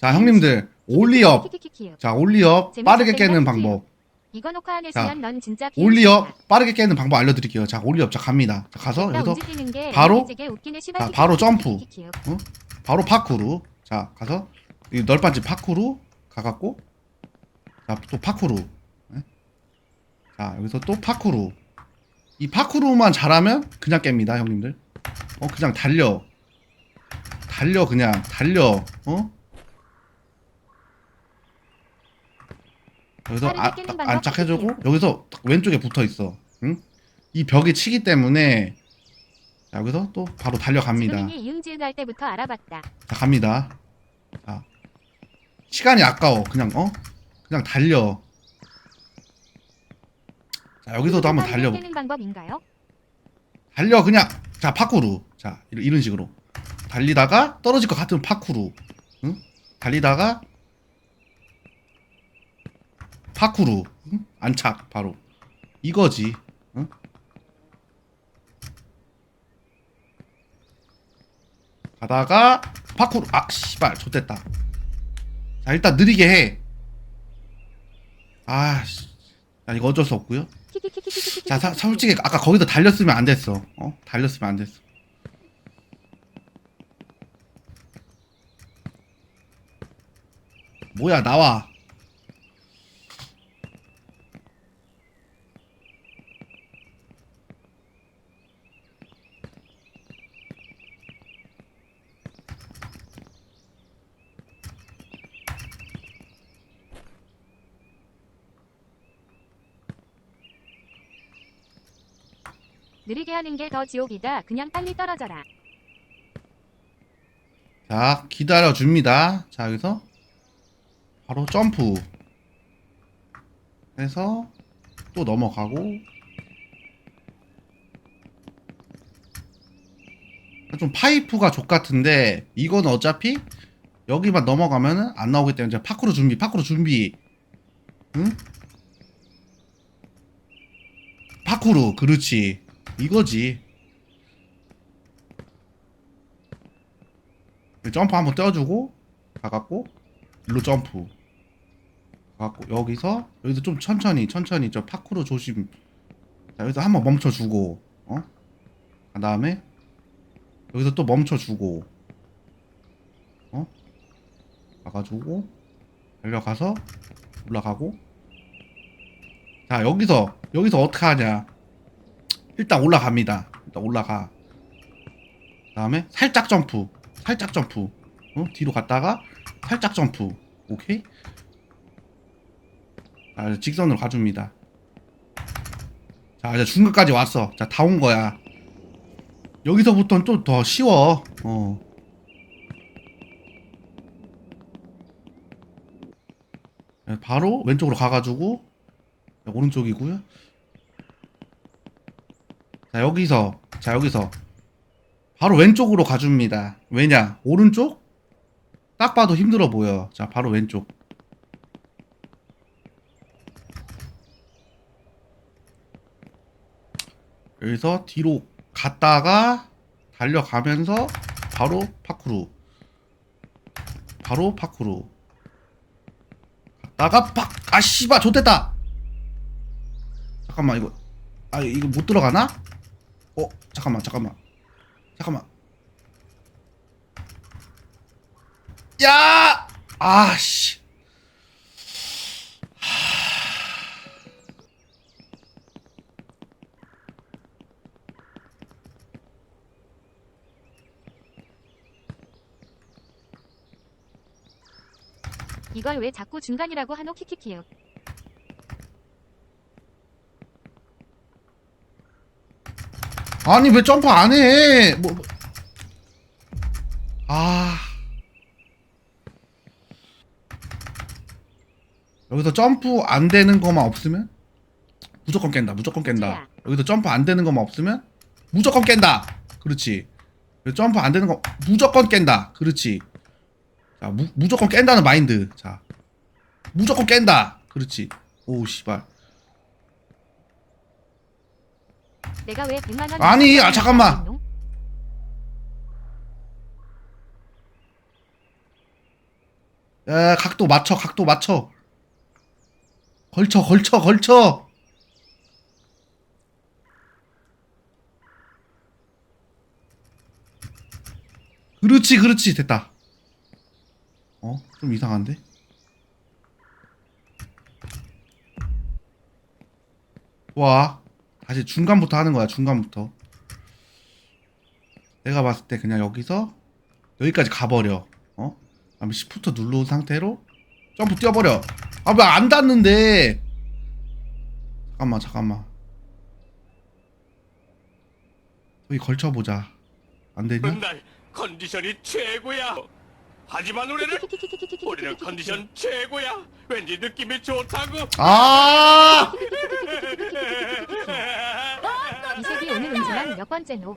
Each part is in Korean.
자 형님들 올리업. 자 올리업? 빠르게 깨는 방법. 했으면 넌 진짜 올리업 빠르게 깨는 방법 알려드릴게요. 자 올리업 자 갑니다. 자 가서 여기서 바로 자, 바로 점프. 키키키키요. 바로 파쿠르. 자 가서 이 널빤지 파쿠르 가갖고 자또 파쿠르. 네? 자 여기서 또 파쿠르. 이 파쿠르만 잘하면 그냥 깹니다 형님들. 어 그냥 달려. 달려 그냥 달려. 어 여기서 아, 방법 안착해주고 여기서 왼쪽에 붙어 있어 응? 이 벽이 치기 때문에 자, 여기서 또 바로 달려갑니다 갈 때부터 알아봤다. 자 갑니다. 자 시간이 아까워. 그냥 어 그냥 달려. 자 여기서도 한번 달려. 깨는 방법인가요? 달려 그냥 자 파쿠르. 자 이런, 이런 식으로 달리다가 떨어질 것 같으면 파쿠르. 응? 달리다가 파쿠르. 응? 안착 바로 이거지. 응? 가다가 파쿠르 아 씨발 좋됐다. 자 일단 느리게 해. 아, 씨. 자 이거 어쩔 수. 키키키키키키키. 자, 사, 솔직히 아까 거기서 달렸으면 안 됐어. 어? 달렸으면 안 됐어. 뭐야, 나와. 느리게 하는 게 더 지옥이다. 그냥 빨리 떨어져라. 자, 기다려 줍니다. 자, 여기서 바로 점프. 해서 또 넘어가고. 좀 파이프가 족 같은데 이건 어차피 여기만 넘어가면은 안 나오기 때문에 이제 파쿠르 준비, 파쿠르 준비. 응? 파쿠르, 그렇지. 이거지. 점프 한번 떼어주고 가갖고 일로 점프 가갖고 여기서 여기서 좀 천천히 천천히 저 파쿠르 조심 자 여기서 한번 멈춰주고 어? 그 다음에 여기서 또 멈춰주고 어? 가가지고 달려가서 올라가고 자 여기서 여기서 어떻게 하냐 일단 올라갑니다. 일단 올라가. 그 다음에 살짝 점프. 살짝 점프. 어? 뒤로 갔다가 살짝 점프. 오케이? 자 이제 직선으로 가줍니다. 자 이제 중간까지 왔어. 자 다 온 거야. 여기서부터는 좀 더 쉬워. 어. 자, 바로 왼쪽으로 가가지고 자, 오른쪽이고요 자 여기서 자 여기서 바로 왼쪽으로 가줍니다. 왜냐? 오른쪽? 딱 봐도 힘들어 보여. 자, 바로 왼쪽. 여기서 뒤로 갔다가 달려가면서 바로 파쿠르. 바로 파쿠르. 갔다가 팍! 아, 씨발, 좋됐다! 잠깐만, 이거. 아, 이거 못 들어가나? 어, 잠깐만, 잠깐만. 잠깐만. 야! 아, 씨. 이걸 왜 자꾸 중간이라고 하노 키키키요. 아니, 왜 점프 안 해? 뭐, 뭐. 아. 여기서 점프 안 되는 것만 없으면 무조건 깬다. 무조건 깬다. 여기서 점프 안 되는 것만 없으면 무조건 깬다. 그렇지. 점프 안 되는 거 무조건 깬다. 그렇지. 자, 무, 무조건 깬다는 마인드. 자. 무조건 깬다. 그렇지. 오, 씨발. 내가 왜 100만 원 아니, 아, 잠깐만. 야, 각도 맞춰, 각도 맞춰. 걸쳐, 걸쳐, 걸쳐. 그렇지, 그렇지, 됐다. 어, 좀 이상한데? 와, 다시 중간부터 하는 거야, 중간부터. 내가 봤을 때 그냥 여기서 여기까지 가버려. 어? 그다음에 시프트 눌러온 상태로 점프 뛰어버려. 아, 왜 안 닿는데? 잠깐만, 잠깐만. 여기 걸쳐보자. 안 되냐? 날 컨디션이 최고야. 하지만 우리는 우리는 컨디션 최고야. 왠지 느낌이 좋다고. 아! 운전한 몇 번째 노.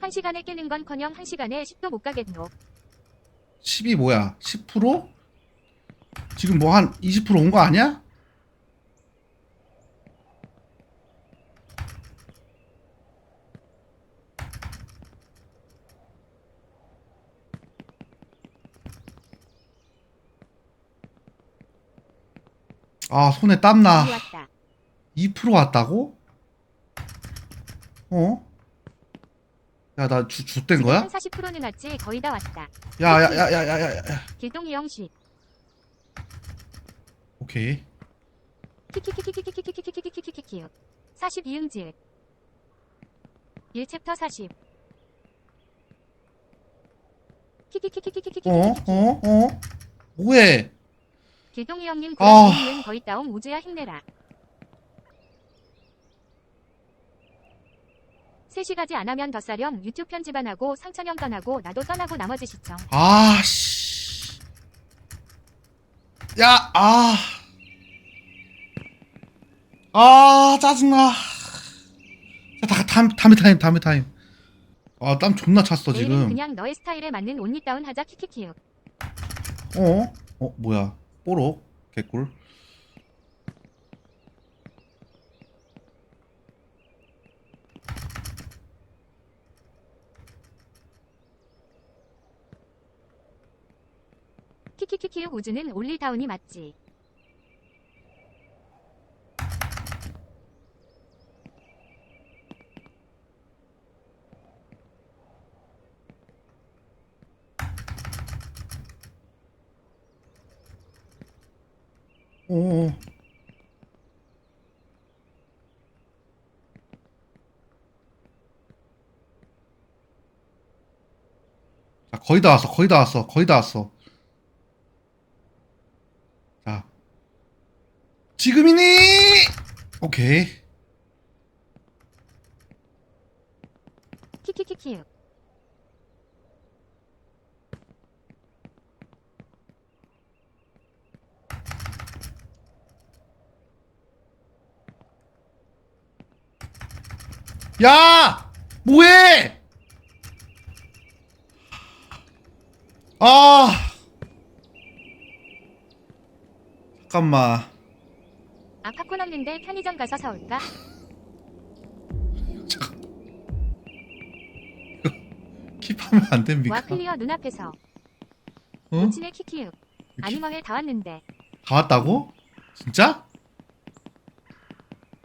한 시간에 깨는 건커녕 한 시간에 10도 못 가겠노. 10이 뭐야? 10%? 지금 뭐 한 20%온 거 아니야? 아, 손에 땀나. 좋았다. 2% 왔다고? 어? 야, 나 주, 줬댄 거야? 한 40%는 왔지 거의 다 왔다. 야, 야, 야, 야, 야, 야, 야. 길동이 형식. 오케이. 키키키키키키키키키키키키키키 42응질 1챕터 40 키키키키키키키키키? 뭐해? 길동이 형님 아. 그런 거의 다운 우주야 힘내라 3시 가지 안 하면 더 싸렴 유튜브 편집 안 하고 상천형 떠나고 나도 떠나고 나머지 시청 아, 씨. 야, 아. 아, 짜증나. 자, 다, 다음, 다음에 타임, 다음에 타임. 아, 땀 존나 찼어, 내일은 지금. 그냥 너의 스타일에 맞는 온리 다운 하자 키키키요 어? 어, 뭐야. 뽀록. 개꿀. 키키키키요 우주는 온리 다운이 맞지 어. 자, 거의 다 왔어. 거의 다 왔어. 거의 다 왔어. 자. 지금이니! 오케이. 키키키키요 야! 뭐해! 아! 잠깐만. 아 팝콘 없는데 편의점 가서 사올까? 킵하면 안 됩니까? 와 클리어 눈앞에서 어? 모친의 키키요 아니머회 다 왔는데 다 왔다고? 진짜?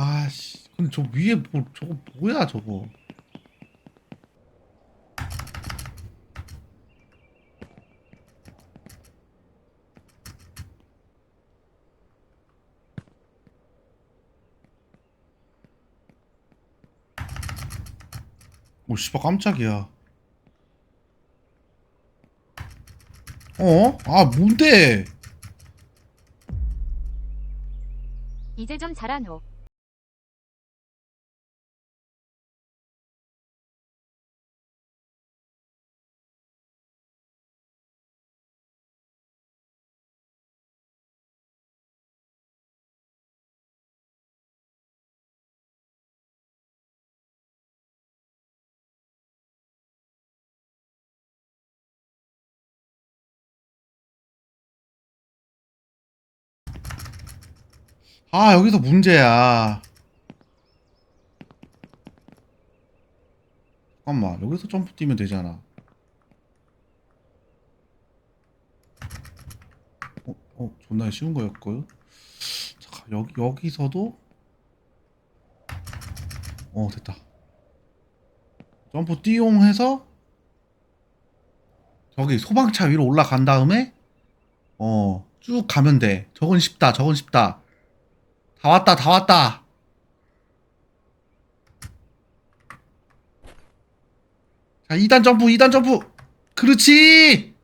아씨 근데 저 위에 뭐 저거 뭐야 저거? 오 씨발 깜짝이야. 어? 아 뭔데? 이제 좀 잘하노 아 여기서 문제야. 잠깐만 여기서 점프 뛰면 되잖아. 어, 어 존나 쉬운 거였고요 잠깐 여기 여기서도? 어 됐다. 점프 띠용 해서? 저기 소방차 위로 올라간 다음에? 어 쭉 가면 돼. 저건 쉽다 저건 쉽다 다 왔다 다 왔다 자 2단 점프 2단 점프 그렇지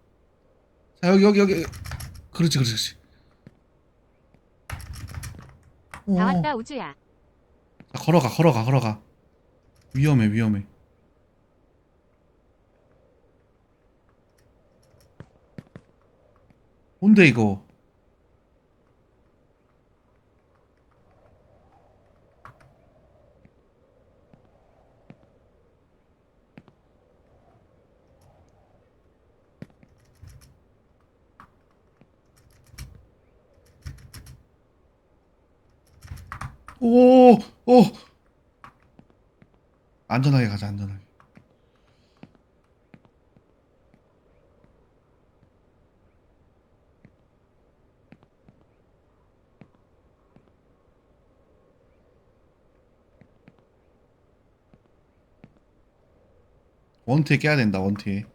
자 여기 여기 여기 그렇지 그렇지 그렇지 오. 다 왔다 우주야. 자, 걸어가, 걸어가, 걸어가. 위험해, 위험해. 뭔데 이거? 오, 오. 안전하게 가자, 안전하게. 원트에 깨야 된다, 원트에.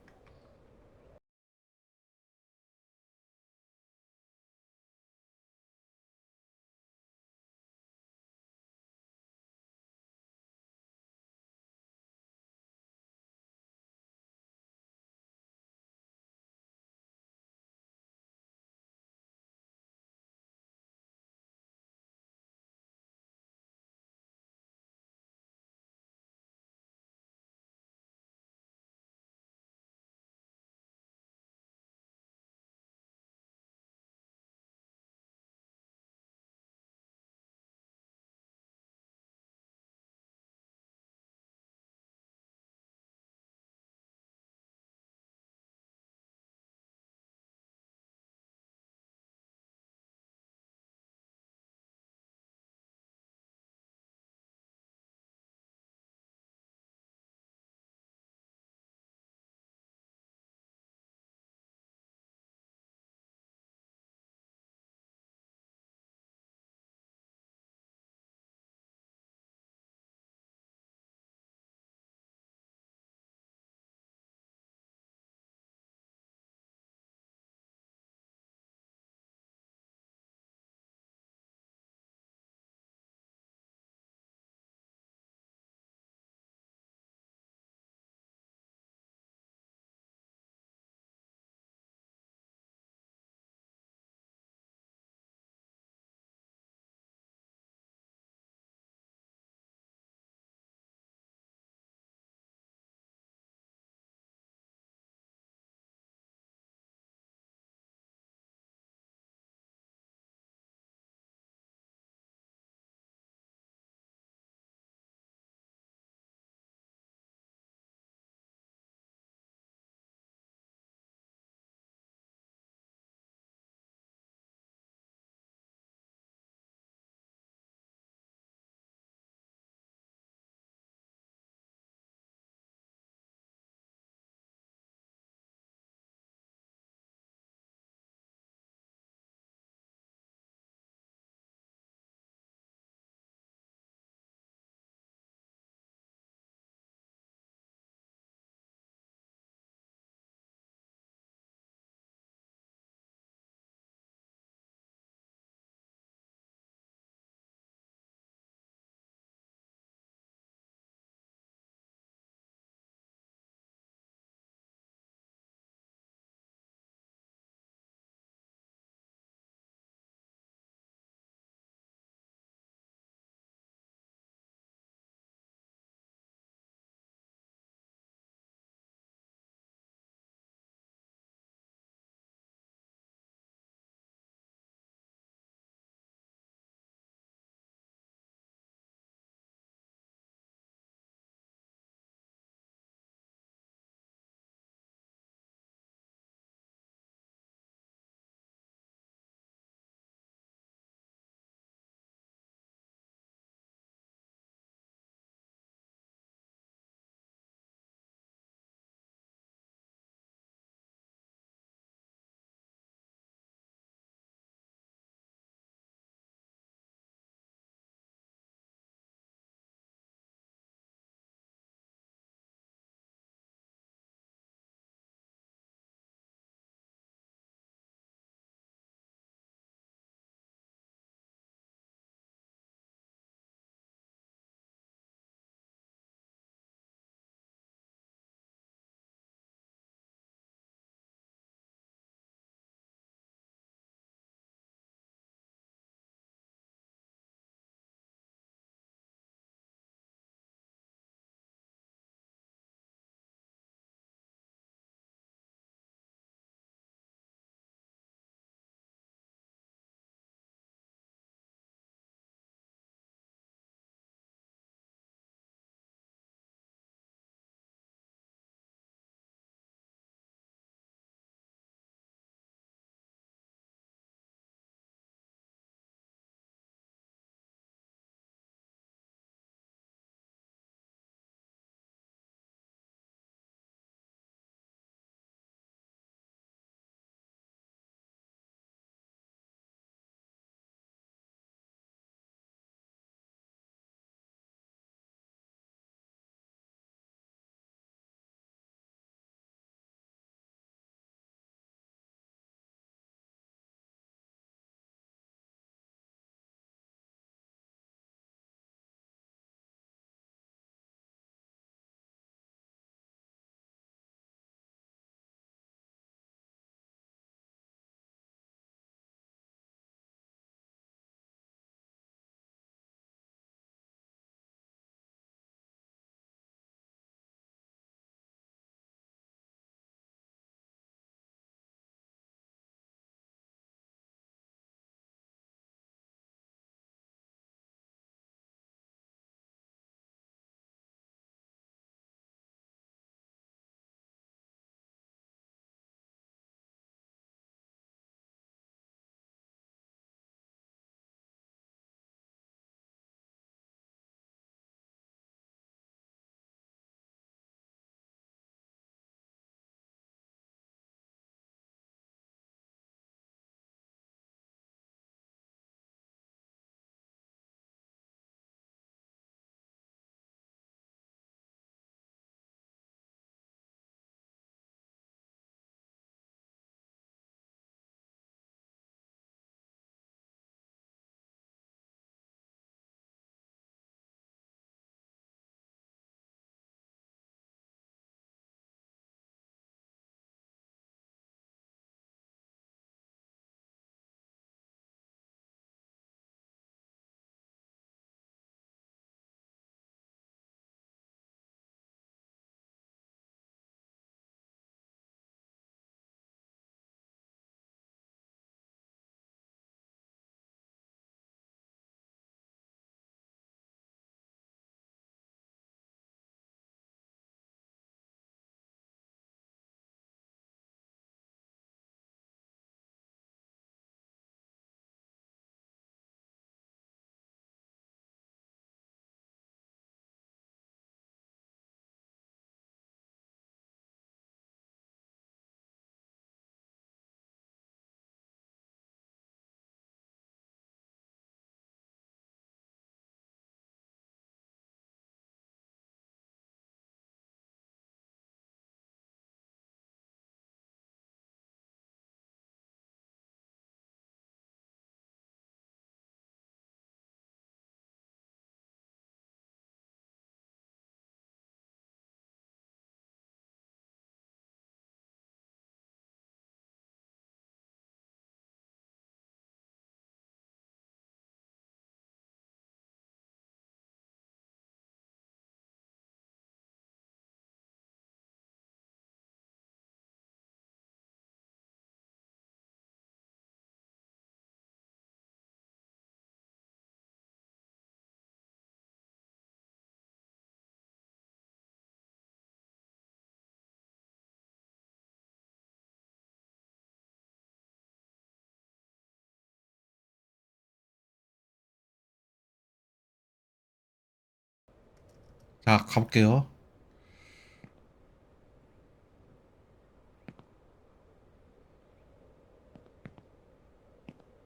자, 가볼게요.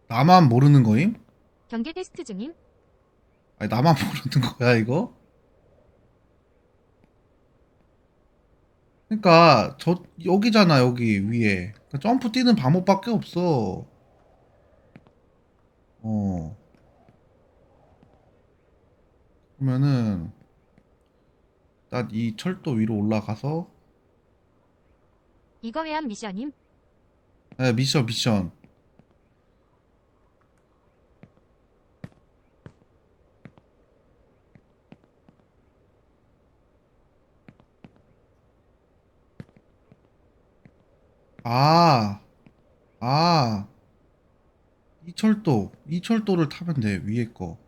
나만 모르는 거임? 경계 테스트 중임. 아니, 나만 모르는 거야, 이거? 그러니까, 저, 여기잖아, 여기, 위에. 그러니까 점프 뛰는 방법밖에 없어. 어. 그러면은, 일단 이 철도 위로 올라가서, 이거 외암 미션임. 네, 미션, 미션. 아, 아, 이 철도, 이 철도를 타면 돼, 위에 거.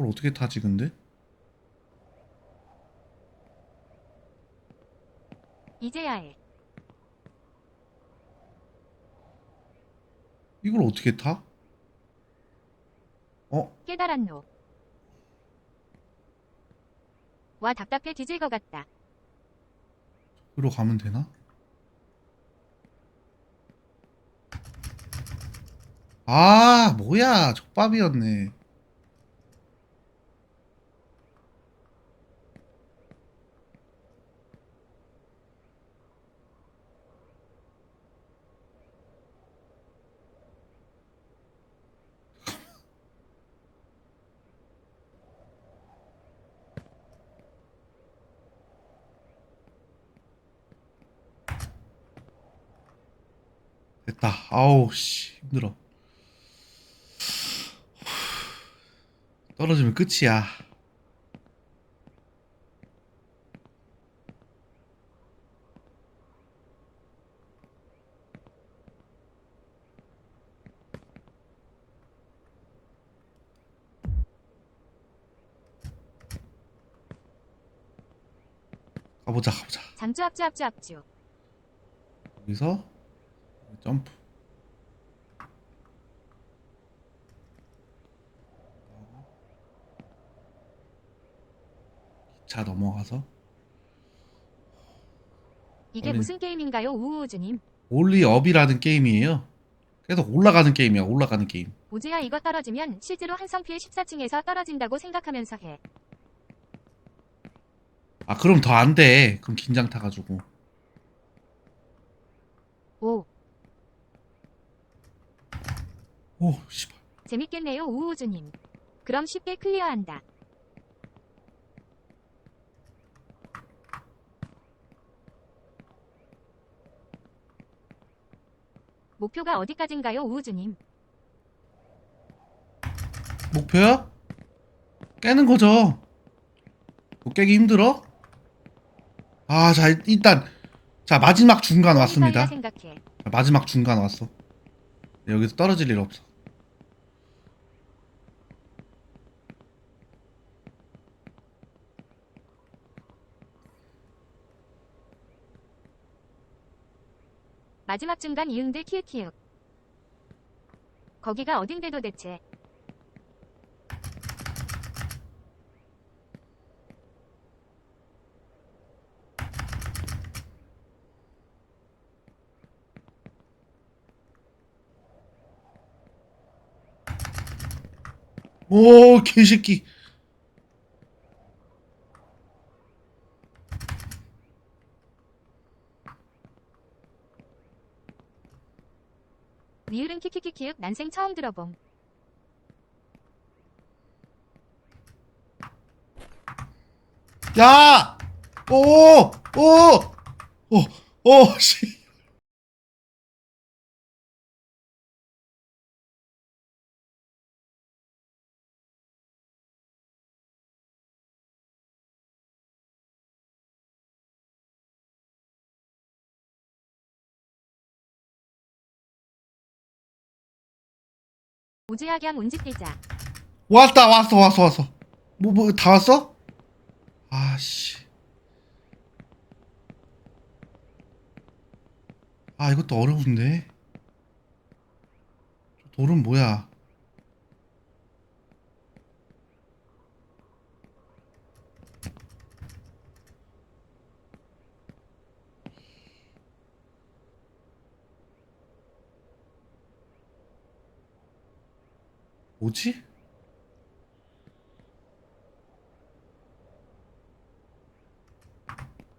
저걸 어떻게 타지, 근데? 이제야 해. 이걸 어떻게 타? 어? 깨달았노. 와 답답해 뒤질 것 같다. 으로 가면 되나? 아, 뭐야. 족밥이었네. 됐다. 아우, 씨. 힘들어. 떨어지면 끝이야. 가보자, 가보자. 잠주 합주 합주 합주. 여기서 점프. 기차 넘어가서 이게 아니. 무슨 게임인가요 우우우주님. 올리업이라는 게임이에요. 계속 올라가는 게임이야. 올라가는 게임. 우주야 이거 떨어지면 실제로 한성필 14층에서 떨어진다고 생각하면서 해. 아 그럼 더 안 돼. 그럼 긴장 타가지고. 오 오 씨발. 재밌겠네요 우우우주님. 그럼 쉽게 클리어한다. 목표가 어디까지인가요 우우주님? 목표야? 깨는 거죠. 못 깨기 힘들어? 아, 자, 일단, 자, 마지막 중간 왔습니다. 생각해. 자, 마지막 중간 왔어. 여기서 떨어질 일 없어. 마지막 중간 이응들 키읔키읔. 거기가 어딘데 도대체. 오, 개새끼. 니을은 키키키키윽 난생 처음 들어봄. 야! 오! 오! 오! 오! 씨. 운지 뛰자. 왔다, 왔어, 왔어, 왔어. 뭐, 뭐, 다 왔어? 아, 씨. 아, 이것도 어려운데. 저 돌은 뭐야? 뭐지?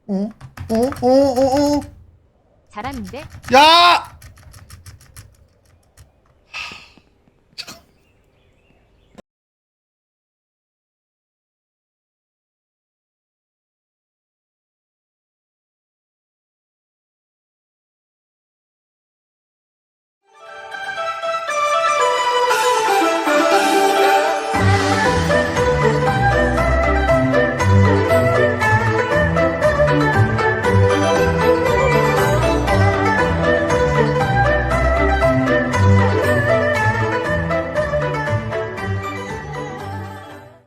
어? 어? 어? 어? 어? 잘하는데 야!